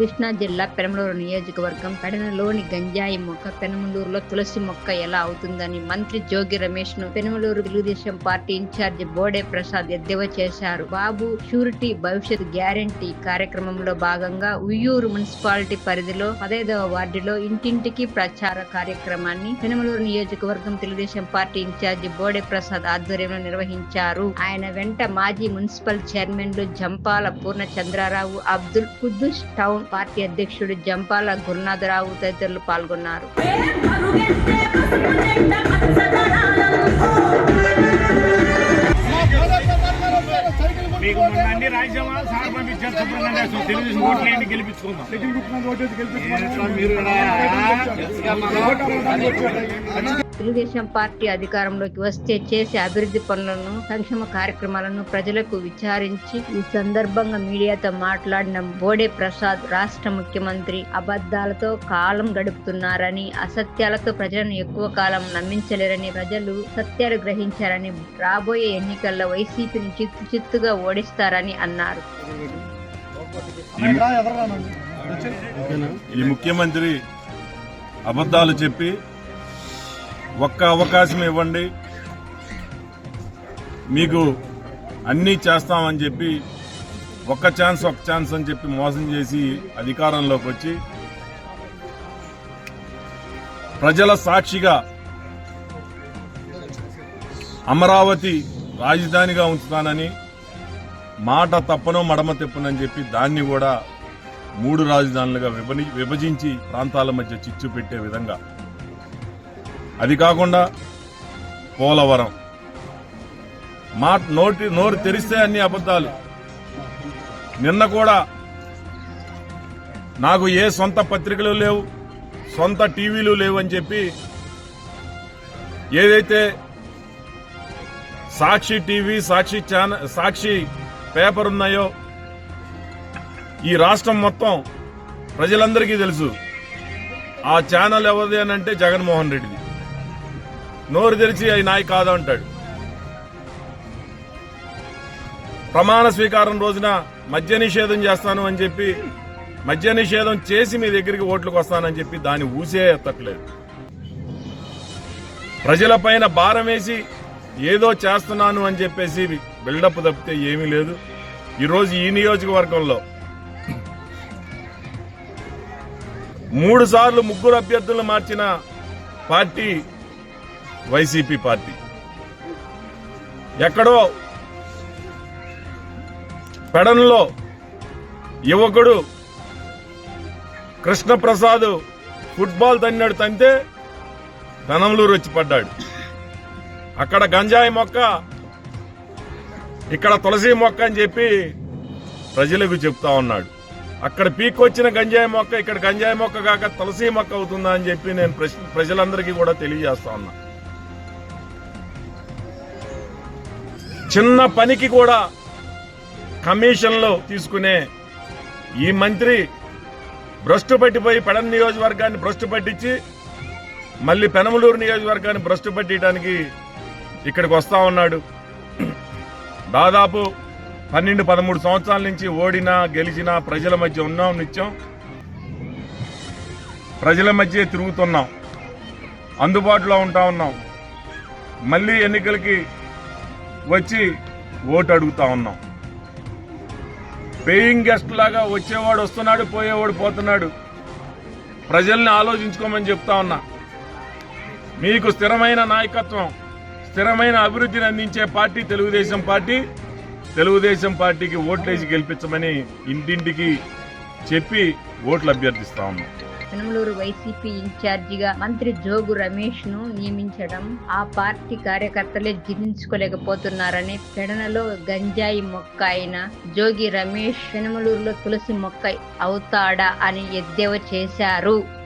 కృష్ణా జిల్లా పెనమలూరు నియోజకవర్గం పెడనలోని గంజాయి మొక్క పెనమలూరులో తులసి మొక్క ఎలా అవుతుందని మంత్రి జోగి రమేష్ను పెనమలూరు తెలుగుదేశం పార్టీ ఇన్ఛార్జి బోడే ప్రసాద్ ఎద్దేవా చేశారు. బాబు షూరిటీ భవిష్యత్ గ్యారంటీ కార్యక్రమంలో భాగంగా ఉయ్యూరు మున్సిపాలిటీ పరిధిలో పదైదవ వార్డులో ఇంటింటికి ప్రచార కార్యక్రమాన్ని పెనమలూరు నియోజకవర్గం తెలుగుదేశం పార్టీ ఇన్ఛార్జి బోడే ప్రసాద్ ఆధ్వర్యంలో నిర్వహించారు. ఆయన వెంట మాజీ మున్సిపల్ చైర్మన్లు జంపాల పూర్ణ చంద్రారావు అబ్దుల్ కుద్దుస్ టౌన్ పార్టీ అధ్యక్షుడు జంపాల గురునాథరావు తదితరులు పాల్గొన్నారు. మీకు మొన్న అన్ని రాజ్యమా సార్ పంపించారు శుభ్రంగా చేస్తాం తెలుగుదేశం ఓట్లు ఏంటి గెలిపించుకుందాం. మీరు? తెలుగుదేశం పార్టీ అధికారంలోకి వస్తే చేసే అభివృద్ధి పనులను సంక్షేమ కార్యక్రమాలను ప్రజలకు విచారించి ఈ సందర్భంగా మీడియాతో మాట్లాడిన బోడే ప్రసాద్ రాష్ట్ర ముఖ్యమంత్రి అబద్ధాలతో కాలం గడుపుతున్నారని అసత్యాలతో ప్రజలను ఎక్కువ కాలం నమ్మించలేరని ప్రజలు సత్యాలు గ్రహించారని రాబోయే ఎన్నికల్లో వైసీపీని చిత్తు చిత్తుగా ఓడిస్తారని అన్నారు. ఈ ముఖ్యమంత్రి అబద్ధాలు చెప్పి ఒక్క అవకాశం ఇవ్వండి. మీకు అన్నీ చేస్తామని చెప్పి ఒక్క ఛాన్స్ ఒక్క ఛాన్స్ అని చెప్పి మోసం చేసి అధికారంలోకి వచ్చి ప్రజల సాక్షిగా అమరావతి రాజధానిగా ఉంచుతానని మాట తప్పనో మడమ తెప్పనని చెప్పి దాన్ని కూడా మూడు రాజధానులుగా విభజించి ప్రాంతాల మధ్య చిచ్చు పెట్టే విధంగా అది కాకుండా పోలవరం. మా నోటి నోరు తెరిస్తే అన్ని అబద్ధాలు. నిన్న కూడా నాకు ఏ సొంత పత్రికలు లేవు సొంత టీవీలు లేవు అని చెప్పి ఏదైతే Sakshi TV Sakshi channel Sakshi paper ఉన్నాయో ఈ రాష్ట్రం మొత్తం ప్రజలందరికీ తెలుసు. ఆ ఛానల్ ఎవరిది అని అంటే జగన్మోహన్ రెడ్డిది. నోరు తెరిచి అవి నాయి కాదు అంటాడు ప్రమాణ స్వీకారం రోజున మద్య నిషేధం చేస్తాను అని చెప్పి మద్య నిషేధం చేసి మీ దగ్గరికి ఓట్లకు వస్తానని చెప్పి దాన్ని ఊసే ఎత్తట్లేదు ప్రజలపైన భారం వేసి ఏదో చేస్తున్నాను అని చెప్పేసి బిల్డప్ తప్పితే ఏమీ లేదు. ఈరోజు ఈ నియోజకవర్గంలో మూడు సార్లు ముగ్గురు అభ్యర్థులను మార్చిన పార్టీ వైసీపీ పార్టీ. ఎక్కడో పెడన్లో యువకుడు కృష్ణప్రసాద్ ఫుట్బాల్ తన్నాడు తంతే ధనంలూరు వచ్చి పడ్డాడు. అక్కడ గంజాయి మొక్క ఇక్కడ తులసి మొక్క అని చెప్పి ప్రజలకు చెప్తా ఉన్నాడు. అక్కడ పీక్కొచ్చిన గంజాయి మొక్క ఇక్కడ గంజాయి మొక్క కాక తులసి మొక్క అవుతుందా అని చెప్పి నేను ప్రజలందరికీ కూడా తెలియజేస్తా ఉన్నా. చిన్న పనికి కూడా కమిషన్లు తీసుకునే ఈ మంత్రి భ్రష్టు పట్టిపోయి పెడన్ నియోజకవర్గాన్ని భ్రష్టు పట్టించి మళ్ళీ పెనమలూరు నియోజకవర్గాన్ని భ్రష్టు పట్టించడానికి ఇక్కడికి వస్తా ఉన్నాడు. దాదాపు పన్నెండు పదమూడు సంవత్సరాల నుంచి ఓడినా గెలిచినా ప్రజల మధ్య ఉన్నాం నిత్యం. ప్రజల మధ్య తిరుగుతున్నాం. అందుబాటులో ఉంటా ఉన్నాం. మళ్ళీ ఎన్నికలకి వచ్చి ఓటు అడుగుతా ఉన్నాం. పేయింగ్ గెస్ట్ లాగా వచ్చేవాడు వస్తున్నాడు పోయేవాడు పోతున్నాడు. ప్రజల్ని ఆలోచించుకోమని చెప్తా ఉన్నా. మీకు స్థిరమైన నాయకత్వం స్థిరమైన అభివృద్ధిని అందించే పార్టీ తెలుగుదేశం పార్టీ. తెలుగుదేశం పార్టీకి ఓట్లేసి గెలిపించమని ఇంటింటికి చెప్పి ఓట్లు అభ్యర్థిస్తా ఉన్నాం. పెనమలూరు వైసీపీ ఇన్ఛార్జిగా మంత్రి జోగు రమేష్ను నియమించడం ఆ పార్టీ కార్యకర్తలే జీర్ణించుకోలేకపోతున్నారని పెడనలో గంజాయి మొక్క అయిన జోగి రమేష్ పెనమలూరులో తులసి మొక్క అవుతాడా అని ఎద్దేవా చేశారు.